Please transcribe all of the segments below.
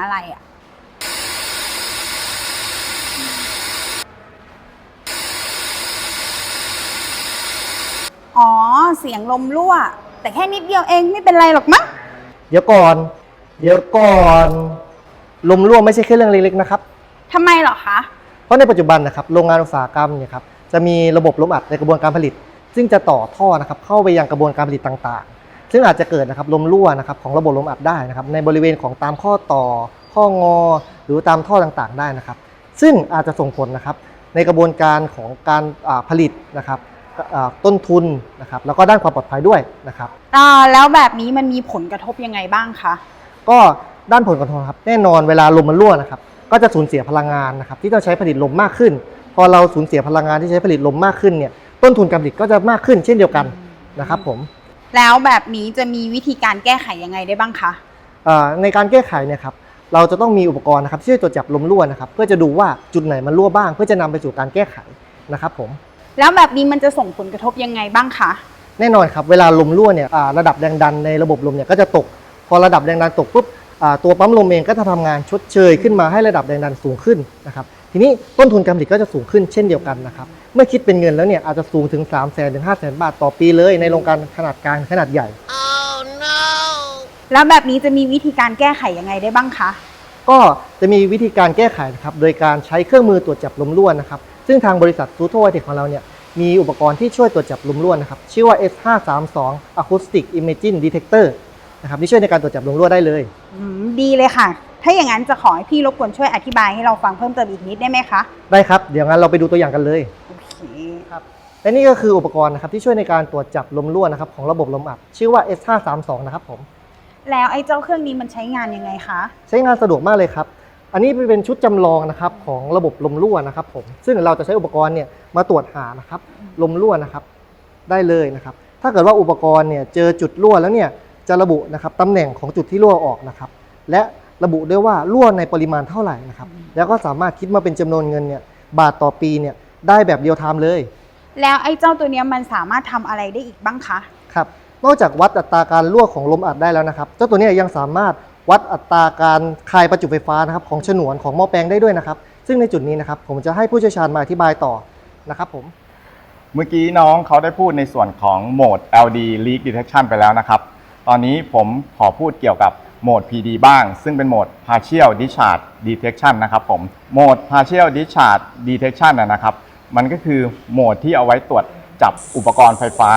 เสียงอะไรอะอ๋อ เสียงลมรั่ว แต่แค่นิดเดียวเองไม่เป็นไรหรอกมั้ง เดี๋ยวก่อน เดี๋ยวก่อน ลมรั่วไม่ใช่แค่เรื่องเล็กๆนะครับ ทำไมเหรอคะ เพราะในปัจจุบันนะครับโรงงานอุตสาหกรรมเนี่ยครับจะมีระบบลมอัดในกระบวนการผลิต ซึ่งจะต่อท่อนะครับเข้าไปยังกระบวนการผลิตต่างๆ ซึ่งอาจจะเกิดนะครับลมรั่วนะครับของระบบลมอัดได้นะครับในบริเวณของตามข้อต่อ ข้องอ หรือตามท่อต่างๆ ได้นะครับ ซึ่งอาจจะส่งผลนะครับในกระบวนการของการอ่าผลิตนะครับอ่าต้นทุนนะครับแล้วก็ด้านความปลอดภัยด้วยนะครับอ่าแล้วแบบนี้มันมีผลกระทบยังไงบ้างคะก็ด้านผลกระทบครับแน่นอนเวลาลมมันรั่วนะครับก็จะสูญเสียพลังงานนะครับที่ต้องใช้ผลิตลมมากขึ้น พอเราสูญเสียพลังงานที่ใช้ผลิตลมมากขึ้นเนี่ยต้นทุนการผลิตก็จะมากขึ้นเช่นเดียวกันนะครับผม แล้วแบบนี้จะมีวิธีการแก้ไขยังไงได้บ้างคะเอ่อในการแก้ไขเนี่ยครับเราจะต้องมีอุปกรณ์นะครับที่ช่วยตรวจจับลมรั่วนะครับเพื่อจะดูว่าจุดไหนมันรั่วบ้าง เพื่อจะนำไปสู่การแก้ไขนะครับผมแล้วแบบนี้มันจะส่งผลกระทบยังไงบ้างคะ แน่นอนครับเวลาลมรั่วเนี่ยอ่าระดับแรงดันในระบบลมเนี่ยก็จะตก พอระดับแรงดันตกปุ๊บอ่าตัวปั๊มลมเองก็จะทำงานชดเชยขึ้นมาให้ระดับแรงดันสูงขึ้นนะครับ ทีนี้ต้นทุนการผลิตก็จะสูงขึ้นเช่นเดียวกันนะครับ เมื่อคิดเป็นเงินแล้วเนี่ยอาจจะสูงถึง 3 0 0 0 0 0ถึง5 0 0 0 0 0บาทต่อปีเลยในโรงการขนาดกลางขนาดใหญ่แล้วแบบนี้จะมีวิธีการแก้ไขยังไงได้บ้างคะ ก็จะมีวิธีการแก้ไขนะครับโดยการใช้เครื่องมือตรวจจับลมรั่วนะครับซึ่งทางบริษัทซูโทไวเทคของเราเนี่ยมีอุปกรณ์ที่ช่วยตรวจจับลมรั่วนะครับชื่อว่า S532 Acoustic Imaging Detector นะครับที่ช่วยในการตรวจจับลมรั่วได้เลย อืมดีเลยค่ะ ถ้าอย่างนั้นจะขอให้พี่รบกวนช่วยอธิบายให้เราฟังเพิ่มเติมอีกนิดได้ไหมคะ ได้ครับ เดี๋ยวงั้นเราไปดูตัวอย่างกันเลย โอเคครับและนี่ก็คืออุปกรณ์นะครับที่ช่วยในการตรวจจับลมรั่วนะครับของระบบลมอัดชื่อว่า S532 นะครับผม แล้วไอ้เจ้าเครื่องนี้มันใช้งานยังไงคะ ใช้งานสะดวกมากเลยครับ อันนี้เป็นชุดจำลองนะครับของระบบลมรั่วนะครับผม ซึ่งเราจะใช้อุปกรณ์เนี่ยมาตรวจหานะครับลมรั่วนะครับได้เลยนะครับ ถ้าเกิดว่าอุปกรณ์เนี่ยเจอจุดรั่วแล้วเนี่ยจะระบุนะครับตำแหน่งของจุดที่รั่วออกนะครับ และ ระบุด้วยว่ารั่วในปริมาณเท่าไหร่นะครับ แล้วก็สามารถคิดมาเป็นจำนวนเงินเนี่ยบาทต่อปีเนี่ยได้แบบเรียลไทม์เลย แล้วไอ้เจ้าตัวเนี้ยมันสามารถทำอะไรได้อีกบ้างคะ ครับ นอกจากวัดอัตราการรั่วของลมอัดได้แล้วนะครับ เจ้าตัวเนี้ยังสามารถวัดอัตราการคายประจุไฟฟ้านะครับของฉนวนของหม้อแปลงได้ด้วยนะครับ ซึ่งในจุดนี้นะครับผมจะให้ผู้เชี่ยวชาญมาอธิบายต่อนะครับผม เมื่อกี้น้องเขาได้พูดในส่วนของโหมด LD Leak Detection ไปแล้วนะครับ ตอนนี้ผมขอพูดเกี่ยวกับ โหมด PD บ้าง ซึ่งเป็นโหมด Partial Discharge Detection นะครับผม โหมด Partial Discharge Detection นะนะครับ มันก็คือโหมดที่เอาไว้ตรวจจับอุปกรณ์ไฟฟ้า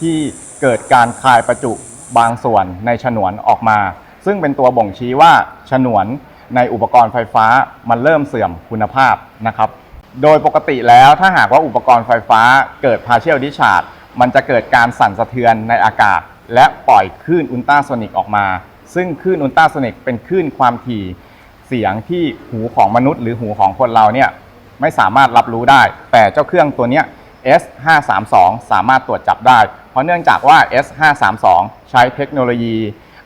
ที่เกิดการคายประจุบางส่วนในฉนวนออกมา ซึ่งเป็นตัวบ่งชี้ว่าฉนวนในอุปกรณ์ไฟฟ้ามันเริ่มเสื่อมคุณภาพนะครับ โดยปกติแล้วถ้าหากว่าอุปกรณ์ไฟฟ้าเกิด partial discharge มันจะเกิดการสั่นสะเทือนในอากาศ และปล่อยคลื่นอุลตราโซนิกออกมา ซึ่งคลื่นอุลตราโซนิกเป็นคลื่นความถี่เสียงที่หูของมนุษย์ หรือหูของคนเราเนี่ยไม่สามารถรับรู้ได้ แต่เจ้าเครื่องตัวเนี้ย S532 สามารถตรวจจับได้ เพราะเนื่องจากว่า S532 ใช้เทคโนโลยี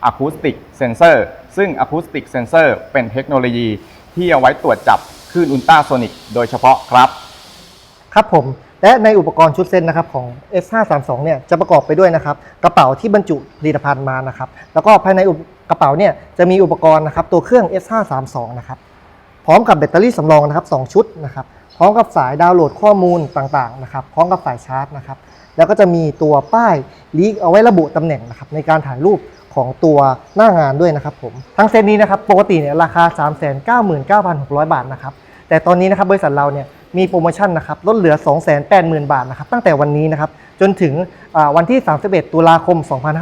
Acoustic Sensor ซึ่ง Acoustic Sensor เป็นเทคโนโลยีที่เอาไว้ตรวจจับคลื่นอุลตราโซนิกโดยเฉพาะครับ ครับผม และในอุปกรณ์ชุดเซตนะครับของ S532 เนี่ยจะประกอบไปด้วยนะครับกระเป๋าที่บรรจุผลิตภัณฑ์มานะครับแล้วก็ภายในกระเป๋าเนี่ยจะมีอุปกรณ์นะครับตัวเครื่อง S532 นะครับพร้อมกับแบตเตอรี่สำรองนะครับ2ชุดนะครับพร้อมกับสายดาวน์โหลดข้อมูลต่างๆนะครับพร้อมกับสายชาร์จนะครับแล้วก็จะมีตัวป้ายลีกเอาไว้ระบุตำแหน่งนะครับในการถ่ายรูปของตัวหน้างานด้วยนะครับผมทั้งเซตนี้นะครับปกติเนี่ยราคา 399,600 บาทนะครับแต่ตอนนี้นะครับบริษัทเราเนี่ย มีโปรโมชั่นนะครับลดเหลือ 280,000 บาทนะครับตั้งแต่วันนี้นะครับจนถึงอ่าวันที่ 31 ตุลาคม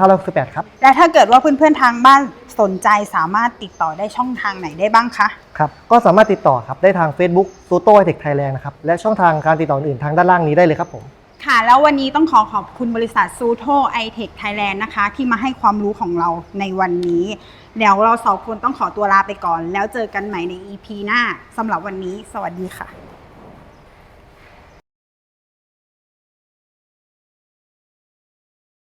2568ครับและถ้าเกิดว่าเพื่อนๆทางบ้านสนใจสามารถติดต่อได้ช่องทางไหนได้บ้างคะครับก็สามารถติดต่อครับได้ทาง Facebook ซูโต้ไฮเทคไทยแลนด์นะครับและช่องทางการติดต่ออื่นๆทางด้านล่างนี้ได้เลยครับผมค่ะแล้ววันนี้ต้องขอขอบคุณบริษัทซูโทไอเทคไทยแลนด์นะคะ ที่มาให้ความรู้ของเราในวันนี้เดี๋ยวเราสองคนต้องขอตัวลาไปก่อน แล้วเจอกันใหม่ใน EP หน้าสำหรับวันนี้ สวัสดีค่ะ